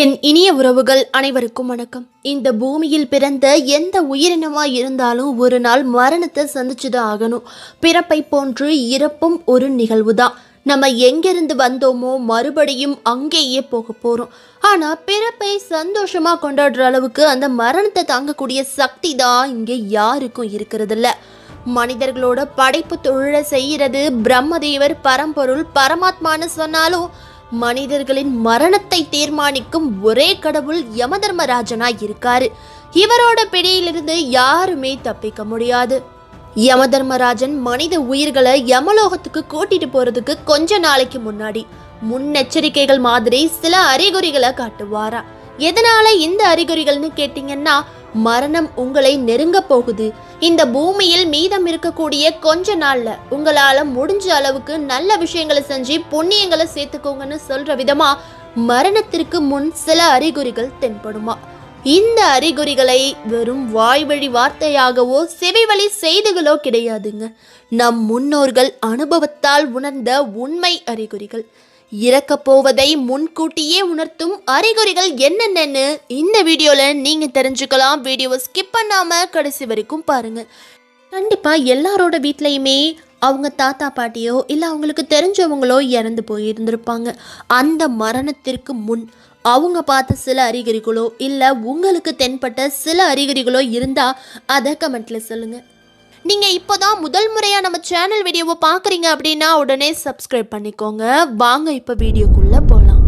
என் இனிய உறவுகள் அனைவருக்கும் வணக்கம். இந்த பூமியில் பிறந்த எந்த உயிரினமாக இருந்தாலும் ஒரு நாள் மரணத்தை சந்திச்சுதான் ஆகணும். பிறப்பை போன்று இறப்பும் ஒரு நிகழ்வுதான். நம்ம எங்கிருந்து வந்தோமோ மறுபடியும் அங்கேயே போக போகிறோம் ஆனால் பிறப்பை சந்தோஷமாக கொண்டாடுற அளவுக்கு அந்த மரணத்தை தாங்கக்கூடிய சக்தி தான் இங்கே யாருக்கும் இருக்கிறதில்ல. மனிதர்களோட படைப்பு தொழிலை செய்கிறது பிரம்மதேவர் பரம்பொருள் பரமாத்மான்னு சொன்னாலும் மனிதர்களின் மரணத்தை தீர்மானிக்கும் ஒரே கடவுள் யமதர்மராஜனா இருக்காரு. இவரோட பிடியிலிருந்து யாருமே தப்பிக்க முடியாது. யமதர்மராஜன் மனித உயிர்களை யமலோகத்துக்கு கூட்டிட்டு போறதுக்கு கொஞ்ச நாளைக்கு முன்னாடி முன்னெச்சரிக்கைகள் மாதிரி சில அறிகுறிகளை காட்டுவாரா. எதனால இந்த அறிகுறிகள்னு கேட்டிங்கன்னா மரணம் உங்களை நெருங்க போகுது. இந்த பூமியில் மீதம் இருக்கக்கூடிய கொஞ்ச நாள்ல உங்களால முடிஞ்ச அளவுக்கு நல்ல விஷயங்களை செஞ்சு புண்ணியங்களை சேர்த்துக்கோங்கன்னு சொல்ற விதமா மரணத்திற்கு முன் சில அறிகுறிகள் தென்படுமா? இந்த அறிகுறிகளை வெறும் வாய்வழி வார்த்தையாகவோ செவிவழி செய்திகளோ கிடையாதுங்க. நம் முன்னோர்கள் அனுபவத்தால் உணர்ந்த உண்மை அறிகுறிகள். இறக்கப் போவதை முன்கூட்டியே உணர்த்தும் அறிகுறிகள் என்னென்னன்னு இந்த வீடியோவில் நீங்கள் தெரிஞ்சுக்கலாம். வீடியோவை ஸ்கிப் பண்ணாமல் கடைசி வரைக்கும் பாருங்கள் கண்டிப்பாக எல்லாரோட வீட்லேயுமே அவங்க தாத்தா பாட்டியோ இல்லை அவங்களுக்கு தெரிஞ்சவங்களோ இறந்து போயிருந்திருப்பாங்க. அந்த மரணத்திற்கு முன் அவங்க பார்த்த சில அறிகுறிகளோ இல்லை உங்களுக்கு தென்பட்ட சில அறிகுறிகளோ இருந்தால் அதை கமெண்ட்டில் சொல்லுங்கள் நீங்கள் இப்போ தான் முதல் முறையாக நம்ம சேனல் வீடியோவை பார்க்குறீங்க அப்படின்னா உடனே சப்ஸ்கிரைப் பண்ணிக்கோங்க. வாங்க இப்போ வீடியோக்குள்ளே போகலாம்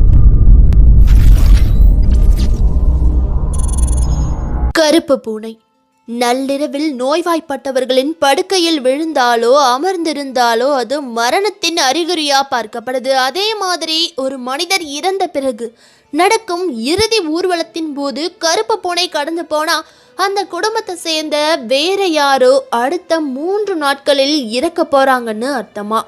கருப்பு பூனை. நள்ளிரவில் நோய்வாய்ப்பட்டவர்களின் படுக்கையில் விழுந்தாலோ அமர்ந்திருந்தாலோ அது மரணத்தின் அறிகுறியா பார்க்கப்படுது. அதே மாதிரி ஒரு மனிதர் இறந்த பிறகு நடக்கும் இறுதி ஊர்வலத்தின் போது கருப்பு பூனை கடந்து போனா அந்த குடும்பத்தை சேர்ந்த வேற யாரோ அடுத்த மூன்று நாட்களில் இறக்க போறாங்கன்னு அர்த்தமா?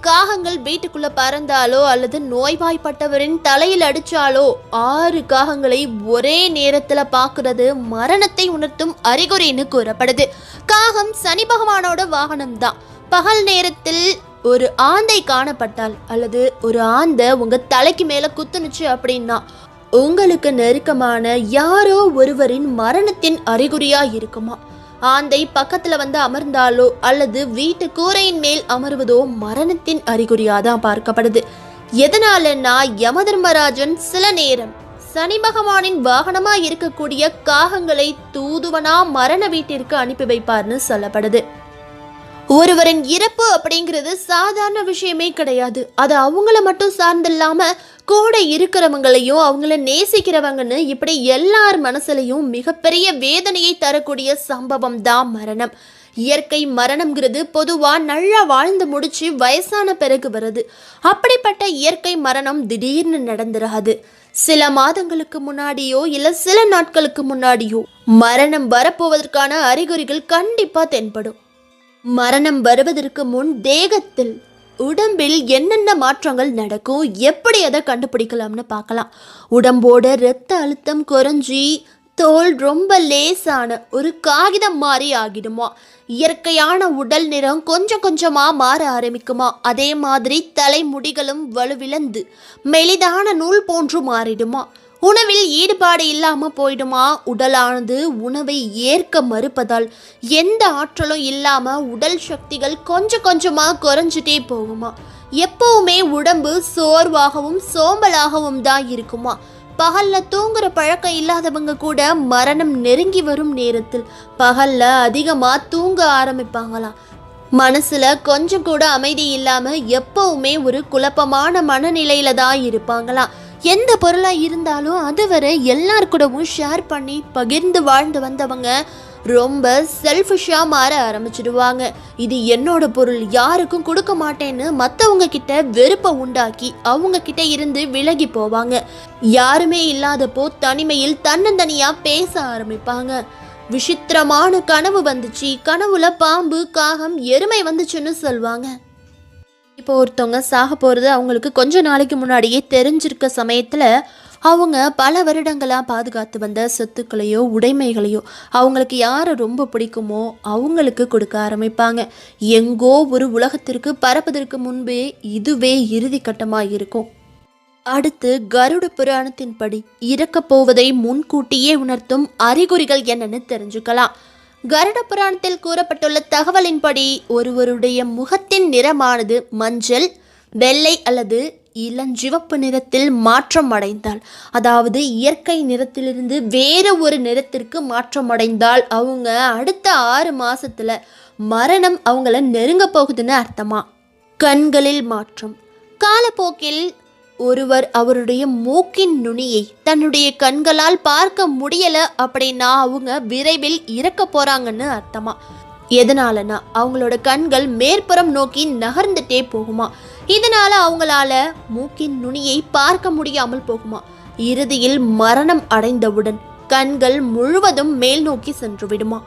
காகங்கள் வீட்டுக்குள்ள பறந்தாலோ அல்லது நோய்வாய்ப்பட்டவரின் தலையில் அடிச்சாலோ ஆறு காகங்களை ஒரே நேரத்துல பாக்குறது மரணத்தை உணர்த்தும் அறிகுறின்னு கூறப்படுது. காகம் சனி பகவானோட வாகனம் தான் பகல் நேரத்தில் ஒரு ஆந்தை காணப்பட்டால் அல்லது ஒரு ஆந்தை உங்க தலைக்கு மேல குத்துனுச்சு அப்படின்னா உங்களுக்கு நெருக்கமான யாரோ ஒருவரின் மரணத்தின் அறிகுறியா இருக்குமா? ஆந்தை பக்கத்துல வந்து அமர்ந்தாலோ அல்லது வீட்டு கூரையின் மேல் அமர்வதோ மரணத்தின் அறிகுறியா தான் பார்க்கப்படுது எதனாலன்னா யமதர்மராஜன் சில நேரம் சனி பகவானின் வாகனமா இருக்கக்கூடிய காகங்களை தூதுவனா மரண வீட்டிற்கு அனுப்பி வைப்பார்னு சொல்லப்படுது. ஒருவரின் இறப்பு அப்படிங்கிறது சாதாரண விஷயமே கிடையாது. அது அவங்கள மட்டும் சார்ந்தில்லாம கூட இருக்கிறவங்களையும் அவங்கள நேசிக்கிறவங்கன்னு இப்படி எல்லார் மனசுலையும் மிகப்பெரிய வேதனையை தரக்கூடிய சம்பவம் தான் மரணம். இயற்கை மரணம்ங்கிறது பொதுவாக நல்லா வாழ்ந்து முடிச்சு வயசான பிறகு வருது. அப்படிப்பட்ட இயற்கை மரணம் திடீர்னு நடந்துராது. சில மாதங்களுக்கு முன்னாடியோ இல்லை சில நாட்களுக்கு முன்னாடியோ மரணம் வரப்போவதற்கான அறிகுறிகள் கண்டிப்பாக தென்படும். மரணம் வருவதற்கு முன் தேகத்தில் உடம்பில் என்னென்ன மாற்றங்கள் நடக்கும் எப்படி அதை கண்டுபிடிக்கலாம்னு பார்க்கலாம். உடம்போட இரத்த அழுத்தம் குறைஞ்சி தோல் ரொம்ப லேசான ஒரு காகிதம் மாதிரி ஆகிடுமா? இயற்கையான உடல் நிறம் கொஞ்சம் கொஞ்சமாக மாற ஆரம்பிக்குமா? அதே மாதிரி தலைமுடிகளும் வலுவிழந்து மெலிதான நூல் போன்று மாறிடுமா? உணவில் ஈடுபாடு இல்லாமல் போயிடுமா? உடலானது உணவை ஏற்க மறுப்பதால் எந்த ஆற்றலும் இல்லாமல் உடல் சக்திகள் கொஞ்சம் கொஞ்சமாக குறைஞ்சிட்டே போகுமா? எப்பவுமே உடம்பு சோர்வாகவும் சோம்பலாகவும் தான் இருக்குமா? பகல்ல தூங்குற பழக்கம் இல்லாதவங்க கூட மரணம் நெருங்கி வரும் நேரத்தில் பகல்ல அதிகமாக தூங்க ஆரம்பிப்பாங்களாம் மனசுல கொஞ்சம் கூட அமைதி இல்லாம எப்பவுமே ஒரு குழப்பமான மனநிலையில தான் இருப்பாங்களாம் எந்த பொருளாக இருந்தாலும் அதுவரை எல்லார் கூடவும் ஷேர் பண்ணி பகிர்ந்து வாழ்ந்து வந்தவங்க ரொம்ப செல்ஃபிஷாக மாற ஆரம்பிச்சிடுவாங்க. இது என்னோட பொருள் யாருக்கும் கொடுக்க மாட்டேன்னு மற்றவங்க கிட்ட வெறுப்பை உண்டாக்கி அவங்க கிட்ட இருந்து விலகி போவாங்க. யாருமே இல்லாதப்போ தனிமையில் தன்னந்தனியாக பேச ஆரம்பிப்பாங்க. விசித்திரமான கனவு வந்துச்சு. கனவுல பாம்பு காகம் எருமை வந்துச்சுன்னு சொல்லுவாங்க இப்போ ஒருத்தவங்க சாக போகிறது அவங்களுக்கு கொஞ்ச நாளைக்கு முன்னாடியே தெரிஞ்சிருக்க சமயத்தில் அவங்க பல வருடங்களாக பாதுகாத்து வந்த சொத்துக்களையோ உடைமைகளையோ அவங்களுக்கு யாரை ரொம்ப பிடிக்குமோ அவங்களுக்கு கொடுக்க ஆரம்பிப்பாங்க. எங்கோ ஒரு உலகத்திற்கு பறப்பதற்கு முன்பே இதுவே இறுதி கட்டமாக இருக்கும். அடுத்து கருட புராணத்தின்படி இறக்கப் போவதை முன்கூட்டியே உணர்த்தும் அறிகுறிகள் என்னன்னு தெரிஞ்சுக்கலாம். கருட புராணத்தில் கூறப்பட்டுள்ள தகவலின்படி ஒருவருடைய முகத்தின் நிறமானது மஞ்சள் வெள்ளை அல்லது இளஞ்சிவப்பு நிறத்தில் மாற்றம் அடைந்தால் அதாவது இயற்கை நிறத்திலிருந்து வேறு ஒரு நிறத்திற்கு மாற்றம் அடைந்தால் அவங்க அடுத்த ஆறு மாசத்துல மரணம் அவங்கள நெருங்க போகுதுன்னு அர்த்தமா? கண்களில் மாற்றம். காலப்போக்கில் ஒருவர் அவருடைய மூக்கின் நுனியை தன்னுடைய கண்களால் பார்க்க முடியல அப்படின்னா அவங்க விரைவில் இறக்க போறாங்கன்னு அர்த்தமா? எதனாலனா அவங்களோட கண்கள் மேற்புறம் நோக்கி நகர்ந்துட்டே போகுமா? இதனால அவங்களால மூக்கின் நுனியை பார்க்க முடியாமல் போகுமா? இறுதியில் மரணம் அடைந்தவுடன் கண்கள் முழுவதும் மேல் நோக்கி சென்று விடுமா?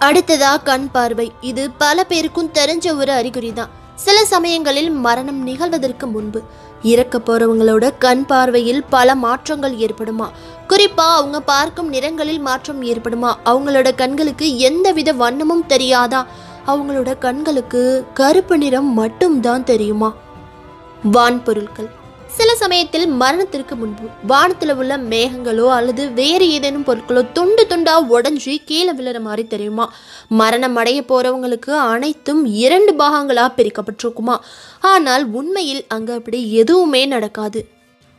அடுத்ததா கண் பார்வை. இது பல பேருக்கும் தெரிஞ்ச ஒரு அறிகுறி தான் சில சமயங்களில் மரணம் நிகழ்வதற்கு முன்பு. இறக்க போறவங்களோட கண் பார்வையில் பல மாற்றங்கள் ஏற்படுமா? குறிப்பா அவங்க பார்க்கும் நிறங்களில் மாற்றம் ஏற்படுமா? அவங்களோட கண்களுக்கு எந்தவித வண்ணமும் தெரியாதா? அவங்களோட கண்களுக்கு கருப்பு நிறம் மட்டும்தான் தெரியுமா? வான் பொருட்கள் சில சமயத்தில் மரணத்திற்கு முன்பு வானத்தில் உள்ள மேகங்களோ அல்லது வேறு ஏதேனும் பொருட்களோ துண்டு துண்டா உடஞ்சி கீழே விழுற மாதிரி தெரியுமா? மரணம் அடைய போறவங்களுக்கு அனைத்தும் இரண்டு பாகங்களா பிரிக்கப்பட்டிருக்குமா? ஆனால் உண்மையில் அங்க அப்படி எதுவுமே நடக்காது.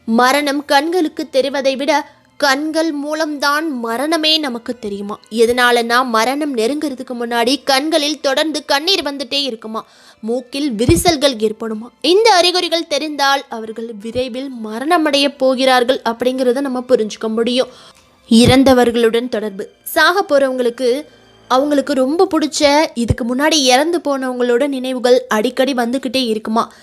மரணம் கண்களுக்கு தெரிவதை விட கண்கள் மூலம்தான் மரணமே நமக்கு தெரியுமா? எதனாலனா மரணம் நெருங்கிறதுக்கு முன்னாடி கண்களில் தொடர்ந்து கண்ணீர் வந்துட்டே இருக்குமா? மூக்கில் விரிசல்கள் ஏற்படுமா? இந்த அறிகுறிகள் தெரிந்தால் அவர்கள் விரைவில் மரணமடைய போகிறார்கள் அப்படிங்கிறத நம்ம புரிஞ்சுக்க முடியும். இறந்தவர்களுடன் தொடர்பு. சாக போகிறவங்களுக்கு அவங்களுக்கு ரொம்ப பிடிச்ச இதுக்கு முன்னாடி இறந்து போனவங்களோட நினைவுகள் அடிக்கடி வந்துக்கிட்டே இருக்குமா?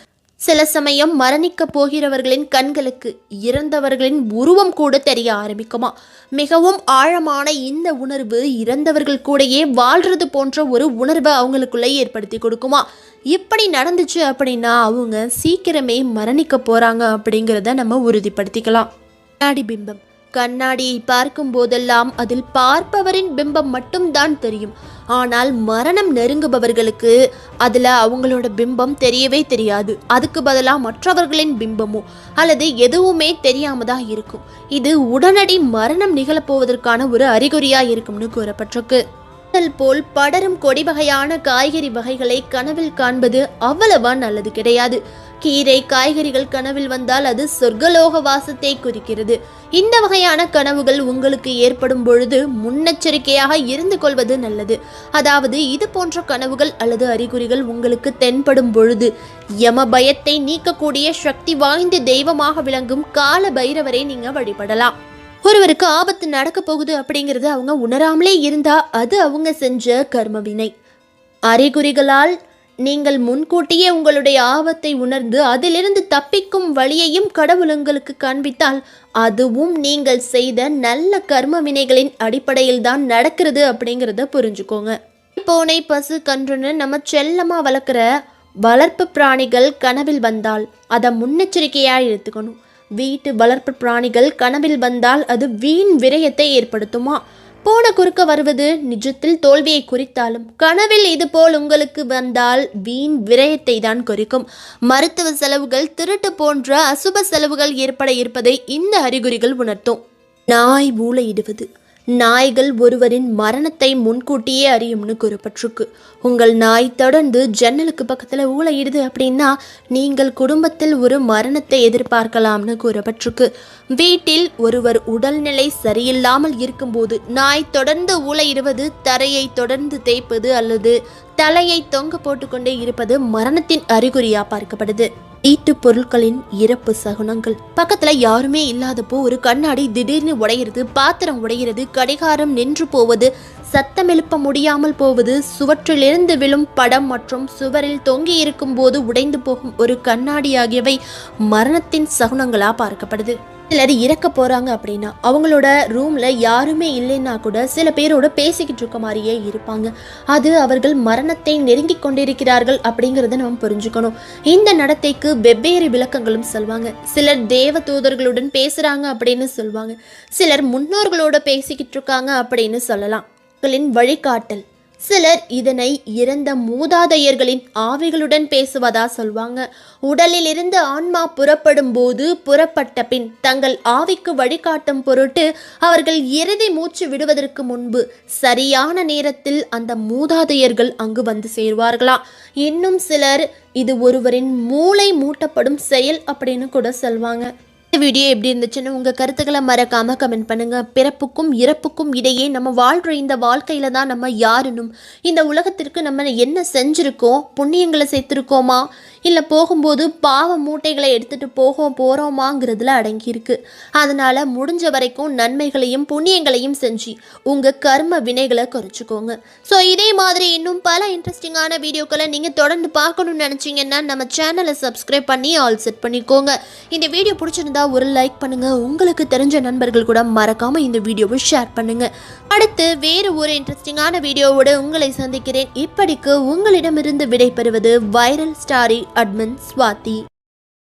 சில சமயம் மரணிக்க போகிறவர்களின் கண்களுக்கு இறந்தவர்களின் உருவம் கூட தெரிய ஆரம்பிக்குமா? மிகவும் ஆழமான இந்த உணர்வு இறந்தவர்கள் கூடயே வாழ்றது போன்ற ஒரு உணர்வை அவங்களுக்குள்ளே ஏற்படுத்தி கொடுக்குமா? இப்படி நடந்துச்சு அப்படின்னா அவங்க சீக்கிரமே மரணிக்க போகிறாங்க அப்படிங்கிறத நம்ம உறுதிப்படுத்திக்கலாம். கண்ணாடி பிம்பம். கண்ணாடியை பார்க்கும் போதெல்லாம் அதில் பார்ப்பவரின் பிம்பம் மட்டும்தான் தெரியும். ஆனால் மரணம் நெருங்குபவர்களுக்கு அதில் அவங்களோட பிம்பம் தெரியவே தெரியாது. அதுக்கு பதிலாக மற்றவர்களின் பிம்பமோ அல்லது எதுவுமே தெரியாம தான் இருக்கும். இது உடனடி மரணம் நிகழப்போவதற்கான ஒரு அறிகுறியாக இருக்கும்னு கூறப்பட்டிருக்கு. மின்னல் போல் படரும் கொடி வகையான காய்கறி வகைகளை கனவில் காண்பது அவ்வளவா நல்லது கிடையாது. கீரை காய்கறிகள் கனவில் வந்தால் அது சொர்க்கலோக வாசத்தை குறிக்கிறது. இந்த வகையான கனவுகள் உங்களுக்கு ஏற்படும் பொழுது முன்னெச்சரிக்கையாக இருந்து கொள்வது நல்லது. அதாவது இது போன்ற கனவுகள் அல்லது அறிகுறிகள் உங்களுக்கு தென்படும் பொழுது யம பயத்தை நீக்கக்கூடிய சக்தி வாய்ந்த தெய்வமாக விளங்கும் கால பைரவரை நீங்க வழிபடலாம். ஒருவருக்கு ஆபத்து நடக்க போகுது அப்படிங்கிறது அவங்க உணராமலே இருந்தா அது அவங்க செஞ்ச கர்மவினை அறிகுறிகளால் நீங்கள் முன்கூட்டியே உங்களுடைய ஆபத்தை உணர்ந்து அதிலிருந்து தப்பிக்கும் வழியையும் கடவுள் உங்களுக்கு காண்பித்தால் அதுவும் நீங்கள் செய்த நல்ல கர்ம வினைகளின் அடிப்படையில் தான் நடக்கிறது அப்படிங்கிறத புரிஞ்சுக்கோங்க. பூனை பசு கன்றுன்னு நம்ம செல்லமாக வளர்க்குற வளர்ப்பு பிராணிகள் கனவில் வந்தால் அதை முன்னெச்சரிக்கையாக எடுத்துக்கணும். வீட்டு வளர்ப்பு பிராணிகள் கனவில் வந்தால் அது வீண் விரயத்தை ஏற்படுத்துமா? போன குறுக்க வருவது நிஜத்தில் தோல்வியை குறித்தாலும் கனவில் இதுபோல் உங்களுக்கு வந்தால் வீண் விரயத்தை தான் குறிக்கும். மருத்துவ செலவுகள் திருட்டு போன்ற அசுப செலவுகள் ஏற்பட இருப்பதை இந்த அறிகுறிகள் உணர்த்தும். நாய் மூளையிடுவது. நாய்கள் ஒருவரின் மரணத்தை முன்கூட்டியே அறியும்னு கூறப்பட்டிருக்கு. உங்கள் நாய் தொடர்ந்து ஜன்னலுக்கு பக்கத்தில் ஊழையிடுது அப்படின்னா நீங்கள் குடும்பத்தில் ஒரு மரணத்தை எதிர்பார்க்கலாம்னு கூறப்பட்டிருக்கு. வீட்டில் ஒருவர் உடல்நிலை சரியில்லாமல் இருக்கும்போது நாய் தொடர்ந்து ஊழையிடுவது தரையை தொடர்ந்து தேய்ப்பது அல்லது தலையை தொங்க போட்டுக்கொண்டே இருப்பது மரணத்தின் அறிகுறியாக பார்க்கப்படுது. ஈட்டு பொருட்களின் இறப்பு சகுனங்கள். பக்கத்துல யாருமே இல்லாதப்போ ஒரு கண்ணாடி திடீர்னு உடையிறது பாத்திரம் உடையிறது கடிகாரம் நின்று போவது சத்தம் எழுப்ப முடியாமல் போவது சுவற்றிலிருந்து விழும் படம் மற்றும் சுவரில் தொங்கி இருக்கும் போது உடைந்து போகும் ஒரு கண்ணாடி ஆகியவை மரணத்தின் சகுனங்களா பார்க்கப்படுது. சிலர் இறக்க போகிறாங்க அப்படின்னா அவங்களோட ரூமில் யாருமே இல்லைன்னா கூட சில பேரோட பேசிக்கிட்டு இருக்க மாதிரியே இருப்பாங்க. அது அவர்கள் மரணத்தை நெருங்கி கொண்டிருக்கிறார்கள் அப்படிங்கிறத நம்ம புரிஞ்சுக்கணும். இந்த நடத்தைக்கு வெவ்வேறு விளக்கங்களும் சொல்வாங்க. சிலர் தேவ தூதர்களுடன் பேசுகிறாங்க அப்படின்னு சொல்லுவாங்க சிலர் முன்னோர்களோட பேசிக்கிட்டு இருக்காங்க அப்படின்னு சொல்லலாம். வழிகாட்டல். சிலர் இதனை இறந்த மூதாதையர்களின் ஆவிகளுடன் பேசுவதா சொல்வாங்க. உடலிலிருந்து ஆன்மா புறப்படும் போது புறப்பட்ட பின் தங்கள் ஆவிக்கு வழிகாட்டும் பொருட்டு அவர்கள் இறுதி மூச்சு விடுவதற்கு முன்பு சரியான நேரத்தில் அந்த மூதாதையர்கள் அங்கு வந்து சேர்வார்களா. இன்னும் சிலர் இது ஒருவரின் மூளை மூட்டப்படும் செயல் அப்படின்னு கூட சொல்வாங்க. இந்த வீடியோ எப்படி இருந்துச்சுன்னு உங்கள் கருத்துக்களை மறக்காமல் கமெண்ட் பண்ணுங்கள் பிறப்புக்கும் இறப்புக்கும் இடையே நம்ம வாழ்கிற இந்த வாழ்க்கையில் தான் நம்ம யாருனும் இந்த உலகத்திற்கு நம்ம என்ன செஞ்சுருக்கோம் புண்ணியங்களை சேர்த்துருக்கோமா இல்லை போகும்போது பாவ மூட்டைகளை எடுத்துகிட்டு போகும் போகிறோமாங்கிறதுல அடங்கியிருக்கு. அதனால் முடிஞ்ச வரைக்கும் நன்மைகளையும் புண்ணியங்களையும் செஞ்சு உங்கள் கர்ம வினைகளை குறைச்சிக்கோங்க. ஸோ இதே மாதிரி இன்னும் பல இன்ட்ரெஸ்டிங்கான வீடியோக்களை நீங்கள் தொடர்ந்து பார்க்கணும்னு நினச்சிங்கன்னா நம்ம சேனலை சப்ஸ்கிரைப் பண்ணி ஆல் செட் பண்ணிக்கோங்க. இந்த வீடியோ பிடிச்சிருந்தா ஒரு லைக் பண்ணுங்க. உங்களுக்கு தெரிஞ்ச நண்பர்கள் கூட மறக்காம இந்த வீடியோவை ஷேர் பண்ணுங்க. அடுத்து வேறு ஒரு இன்ட்ரெஸ்டிங்கான வீடியோவோட உங்களை சந்திக்கிறேன். இப்படிக்கு உங்களிடமிருந்து விடைபெறுவது வைரல் ஸ்டாரி அட்மின் ஸ்வாதி